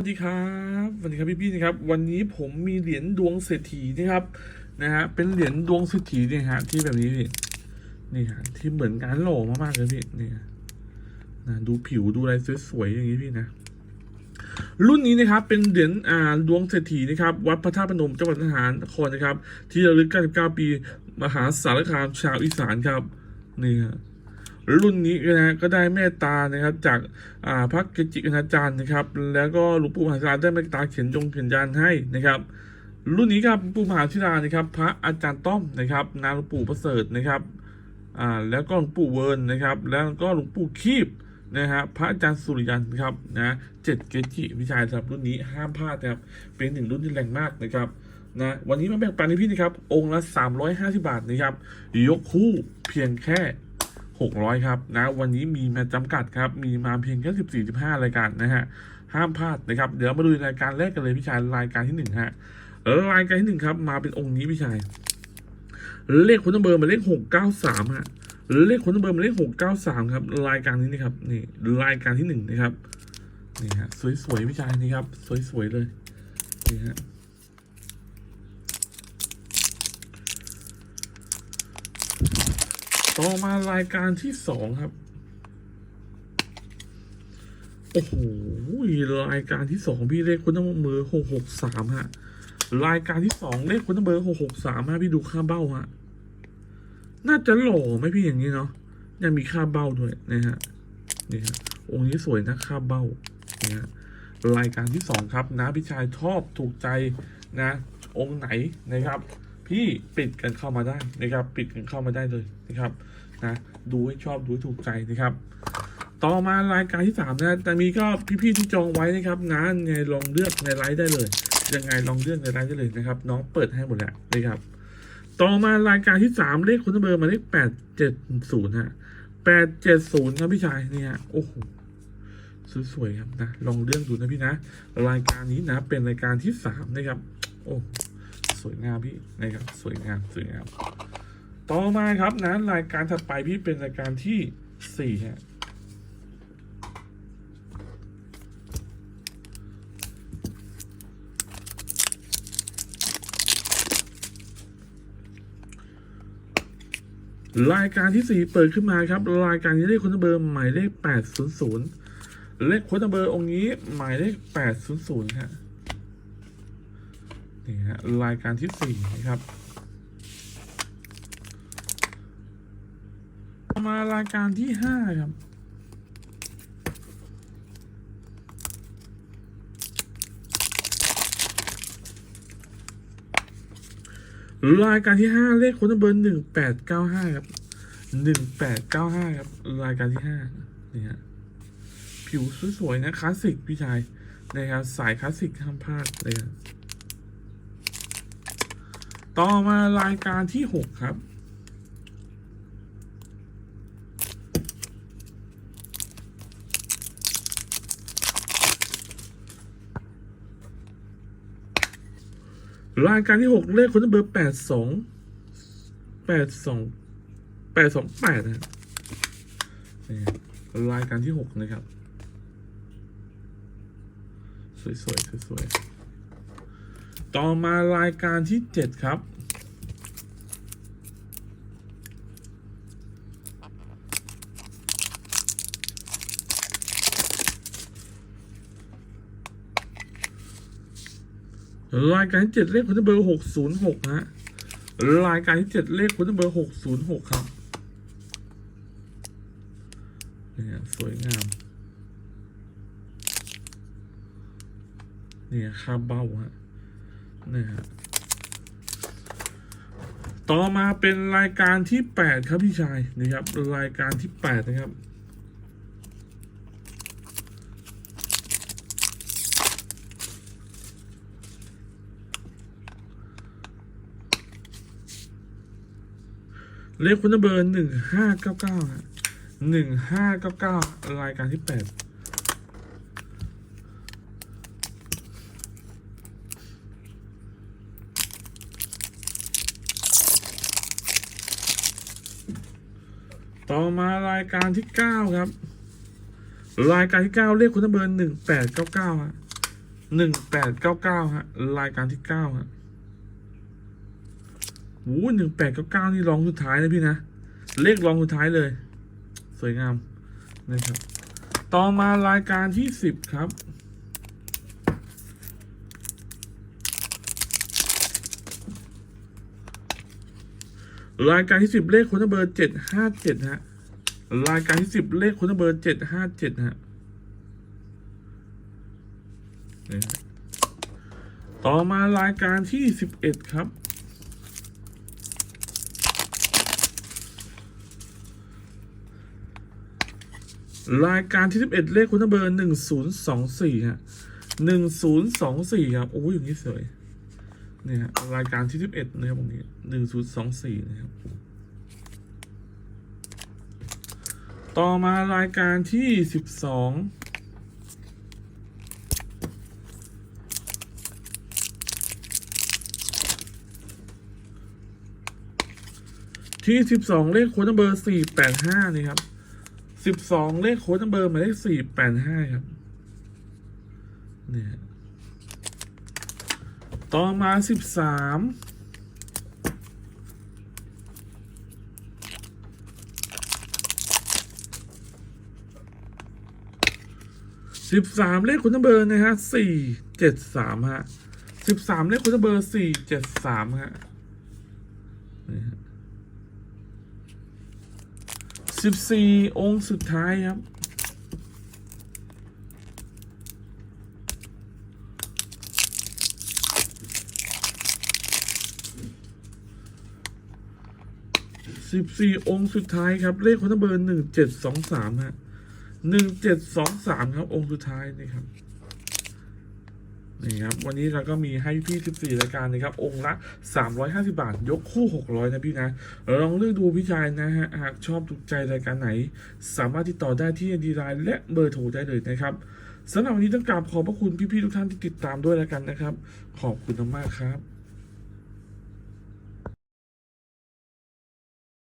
สวัสดีครับสวัสดีครับพี่ๆนะครับวันนี้ผมมีเหรียญดวงเศรษฐีนะครับนะฮะเป็นเหรียญดวงเศรษฐีเนี่ยฮะที่แบบนี้พี่นี่ฮะที่เหมือนงานหล่อมากๆเลยพี่นี่ฮะนะดูผิวดูอะไรสวยๆอย่างนี้พี่นะ รุ่นนี้นะครับเป็นเหรียญอ่าดวงเศรษฐีนะครับวัดพระธาตุพนมจังหวัดทหารนครนะครับ ที่ระลึก 99 ปี มหาสารคามชาวอีสานครับนี่ฮะ รุ่นนี้นะก็ได้เมตตานะครับ จากาพระเกจิคณาจารย์นะครับ แล้วก็หลวงปู่มหาศิลาได้เมตตาเขียนจงเขียนยันให้นะครับ รุ่นนี้ครับหลวงปู่มหาศิลานะครับ พระอาจารย์ต้อมนะครับ นาหลวงปู่ประเสริฐนะครับอ่าแล้วก็หลวงปู่เวิร์นนะครับ แล้วก็หลวงปู่คีบนะฮะพระอาจารย์สุริยันครับนะเจ็ดเกจิวิชาสำหรับรุ่นนี้ห้ามพลาดนะครับเป็นหนึ่งรุ่นที่แรงมากนะครับนะวันนี้มาแบ่งปันให้พี่นะครับ องค์ละ 350 บาทนะครับ ยกคู่เพียงแค่ 600 ครับนะวันนี้มีมาจำกัดครับ มีมาเพียงแค่14 15รายการนะฮะ ห้ามพลาดนะครับ เดี๋ยวมาดูรายการแรกกันเลยพี่ชายรายการที่หนึ่งฮะเออรายการที่หนึ่งครับ มาเป็นองค์นี้พี่ชาย เลขคุณเบอร์มาเลขหกเก้าสามฮะเลขคุณเบอร์มาเลขหกเก้าสามครับ รายการนี้นะครับนี่รายการที่หนึ่งนะครับนี่ฮะสวยๆพี่ชายนี่ครับ สวยๆเลยนี่ฮะ ต่อมารายการที่สองครับ โอ้โหรายการที่สองพี่เลขคุณต้องมือหกหกสามฮะ รายการที่สองเลขคุณต้องเบอร์หกหกสามฮะพี่ดูค่าเบ้าฮะ น่าจะหล่อไหมพี่อย่างนี้เนาะยังมีค่าเบ้าด้วยนะฮะนี่ฮะองค์นี้สวยนะค่าเบ้านะฮะรายการที่สองครับนะพี่ชายชอบถูกใจนะ องค์ไหนนะครับ พี่ปิดกันเข้ามาได้นะครับ ปิดกันเข้ามาได้เลยนะครับนะดูให้ชอบดูให้ถูกใจนะครับ ต่อมารายการที่สามนะแต่มีก็พี่ๆที่จองไว้นะครับนะไงลองเลือกในไลฟ์ได้เลยยังไงลองเลือกในไลฟ์ได้เลยนะครับ น้องเปิดให้หมดแล้วนะครับ ต่อมารายการที่สามเลขคุณเบอร์มาเลขแปดเจ็ดศูนย์ฮะแปดเจ็ดศูนย์ครับพี่ชายเนี่ยโอ้โหสวยๆครับนะลองเลือกดูนะพี่นะ รายการนี้นะเป็นรายการที่สามนะครับ โอ้ สวยงามพี่นะครับสวยงามสวยงาม ต่อมาครับนะรายการถัดไปพี่เป็นรายการที่สี่ฮะรายการที่สี่เปิดขึ้นมาครับ รายการนี้เลขคนเบอร์หมายเลขแปดศูนย์ศูนย์เลขคนเบอร์องค์นี้หมายเลขแปดศูนย์ศูนย์ฮะ นี่ฮะรายการที่สี่นะครับมารายการที่ห้าครับรายการที่ห้าเลขคนเบอร์หนึ่งแปดเก้าห้าครับหนึ่งแปดเก้าห้าครับ รายการที่ห้านี่ฮะผิวสวยๆนะคลาสสิกพี่ชายนะครับสายคลาสสิกห้ามพลาดเลยครับ ต่อมารายการที่หกครับ รายการที่หกเลขคนเบอร์แปดสองแปดสองแปดสองแปดนะรายการที่หกนะครับ สวยๆสวยๆต่อมารายการที่เจ็ดครับ รายการที่เจ็ดเลขคุณเบอร์หกศูนย์หกฮะรายการที่เจ็ดเลขคุณเบอร์หกศูนย์หกครับเนี่ยสวยงามเนี่ยคาเบ้าฮะเนี่ยฮะต่อมาเป็นรายการที่แปดครับพี่ชายนะครับรายการที่แปดนะครับ เลขคุณเบอร์หนึ่งห้าเก้าเก้าหนึ่งห้าเก้าเก้ารายการที่แปดต่อมารายการที่เก้าครับ รายการที่เก้าเลขคุณเบอร์หนึ่งแปดเก้าเก้าฮะหนึ่งแปดเก้าเก้าฮะรายการที่เก้าฮะ โอ้หนึ่งแปดเก้าเก้านี่รองสุดท้ายนะพี่นะ เลขรองสุดท้ายเลย สวยงามนะครับ ต่อมารายการที่สิบครับรายการที่สิบเลขคนเบอร์เจ็ดห้าเจ็ดฮะ รายการที่สิบเลขคนเบอร์เจ็ดห้าเจ็ดฮะนี่ฮะต่อมารายการที่สิบเอ็ดครับ รายการที่สิบเอ็ดเลขคุณเบอร์หนึ่งศูนย์สองสี่ฮะหนึ่งศูนย์สองสี่ครับ โอ้ยอย่างนี้สวยเนี่ยฮะรายการที่สิบเอ็ดนะครับตรงนี้หนึ่งศูนย์สองสี่นะครับ ต่อมารายการที่สิบสองที่สิบสองเลขโค้ดเบอร์สี่แปดห้านี่ครับ สิบสองเลขโค้ดเบอร์หมายเลขสี่แปดห้าครับ เนี่ย ต่อมาสิบสามสิบสามเลขคุณเบอร์นะฮะสี่เจ็ดสามฮะสิบสามเลขคุณเบอร์สี่เจ็ดสามฮะนี่ฮะ สิบสี่องค์สุดท้ายครับ สิบสี่องค์สุดท้ายครับ เลขคุณเบอร์หนึ่งเจ็ดสองสามฮะหนึ่งเจ็ดสองสามครับ องค์สุดท้ายนี่ครับ นี่ครับวันนี้เราก็มีให้พี่ 14 รายการนะครับ องค์ละ 350 บาท ยกคู่ 600 นะพี่นะ ลองเลือกดูพี่ชายนะฮะ หากชอบถูกใจรายการไหน สามารถติดต่อได้ที่ดีไลน์และเบอร์โทรได้เลยนะครับสำหรับวันนี้ต้องกราบขอบพระคุณพี่ๆทุกท่านที่ติดตามด้วยแล้วกันนะครับ ขอบคุณมากครับ